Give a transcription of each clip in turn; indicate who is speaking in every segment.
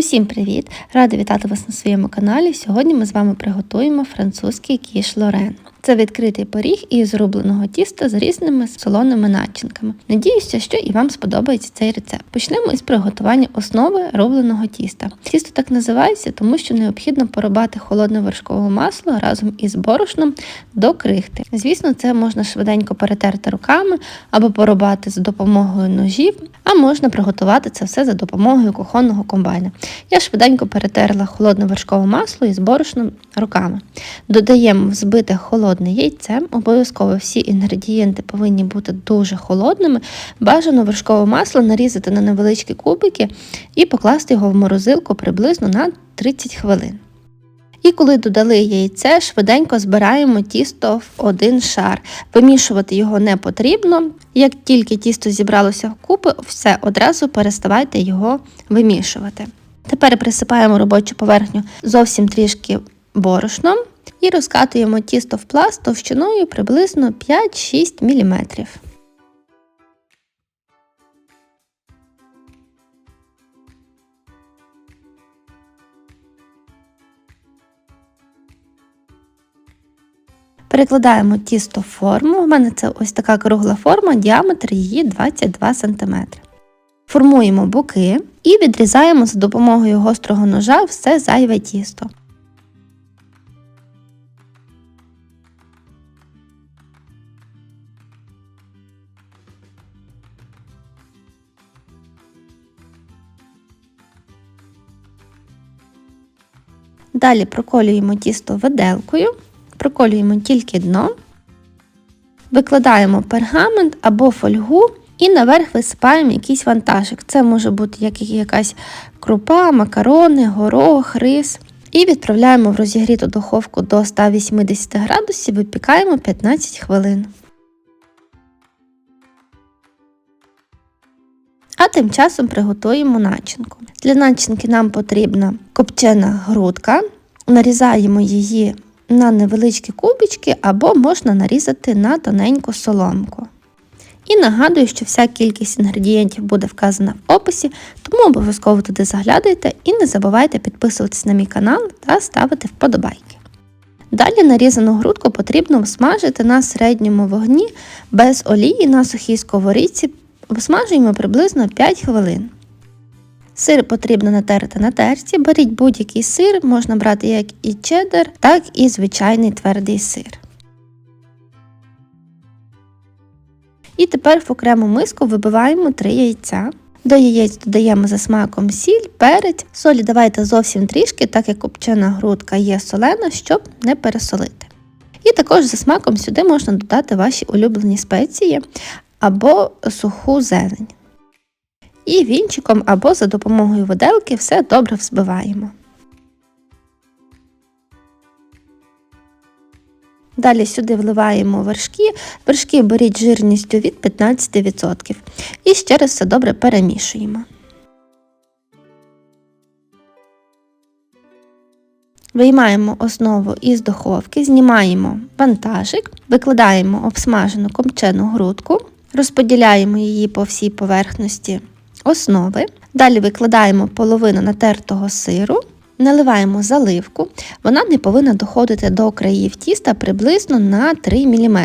Speaker 1: Усім привіт! Рада вітати вас на своєму каналі. Сьогодні ми з вами приготуємо французький кіш Лорен. Це відкритий пиріг із рубленого тіста з різними солоними начинками. Надіюся, що і вам сподобається цей рецепт. Почнемо із приготування основи рубленого тіста. Тісто так називається, тому що необхідно порубати холодне вершкове масло разом із борошном до крихти. Звісно, це можна швиденько перетерти руками або порубати за допомогою ножів, а можна приготувати це все за допомогою кухонного комбайна. Я швиденько перетерла холодне вершкове масло із борошном руками. Додаємо взбите холодне яйце. Обов'язково всі інгредієнти повинні бути дуже холодними. Бажано вершкове масло нарізати на невеличкі кубики і покласти його в морозилку приблизно на 30 хвилин. І коли додали яйце, швиденько збираємо тісто в один шар. Вимішувати його не потрібно. Як тільки тісто зібралося вкупи, все одразу переставайте його вимішувати. Тепер присипаємо робочу поверхню зовсім трішки борошном і розкатуємо тісто в пласт товщиною приблизно 5-6 мм. Перекладаємо тісто в форму. У мене це ось така кругла форма, діаметр її 22 см. Формуємо боки і відрізаємо за допомогою гострого ножа все зайве тісто. Далі проколюємо тісто виделкою, проколюємо тільки дно, викладаємо пергамент або фольгу і наверх висипаємо якийсь вантажик. Це може бути як якась крупа, макарони, горох, рис. І відправляємо в розігріту духовку до 180 градусів, випікаємо 15 хвилин. А тим часом приготуємо начинку. Для начинки нам потрібна копчена грудка, нарізаємо її на невеличкі кубички або можна нарізати на тоненьку соломку. І нагадую, що вся кількість інгредієнтів буде вказана в описі, тому обов'язково туди заглядайте і не забувайте підписуватись на мій канал та ставити вподобайки. Далі нарізану грудку потрібно смажити на середньому вогні без олії на сухій сковорідці Обсмажуємо приблизно 5 хвилин. Сир потрібно натерти на терці, беріть будь-який сир, можна брати як і чеддер, так і звичайний твердий сир. І тепер в окрему миску вибиваємо 3 яйця. До яєць додаємо за смаком сіль, перець, солі давайте зовсім трішки, так як копчена грудка є солена, щоб не пересолити. І також за смаком сюди можна додати ваші улюблені спеції, або суху зелень. І вінчиком або за допомогою виделки все добре взбиваємо. Далі сюди вливаємо вершки. Вершки беріть жирністю від 15%. І ще раз все добре перемішуємо. Виймаємо основу із духовки, знімаємо вантажик, викладаємо обсмажену копчену грудку. Розподіляємо її по всій поверхності основи. Далі викладаємо половину натертого сиру, наливаємо заливку. Вона не повинна доходити до країв тіста приблизно на 3 мм,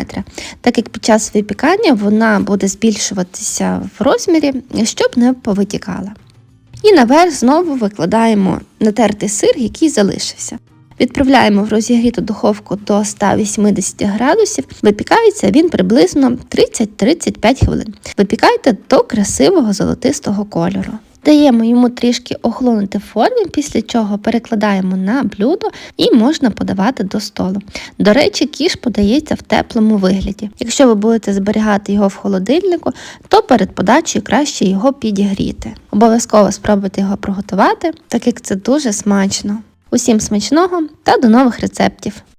Speaker 1: так як під час випікання вона буде збільшуватися в розмірі, щоб не повитікала. І наверх знову викладаємо натертий сир, який залишився. Відправляємо в розігріту духовку до 180 градусів, випікається він приблизно 30-35 хвилин. Випікайте до красивого золотистого кольору. Даємо йому трішки охолонути формі, після чого перекладаємо на блюдо і можна подавати до столу. До речі, кіш подається в теплому вигляді. Якщо ви будете зберігати його в холодильнику, то перед подачею краще його підігріти. Обов'язково спробуйте його приготувати, так як це дуже смачно. Усім смачного та до нових рецептів!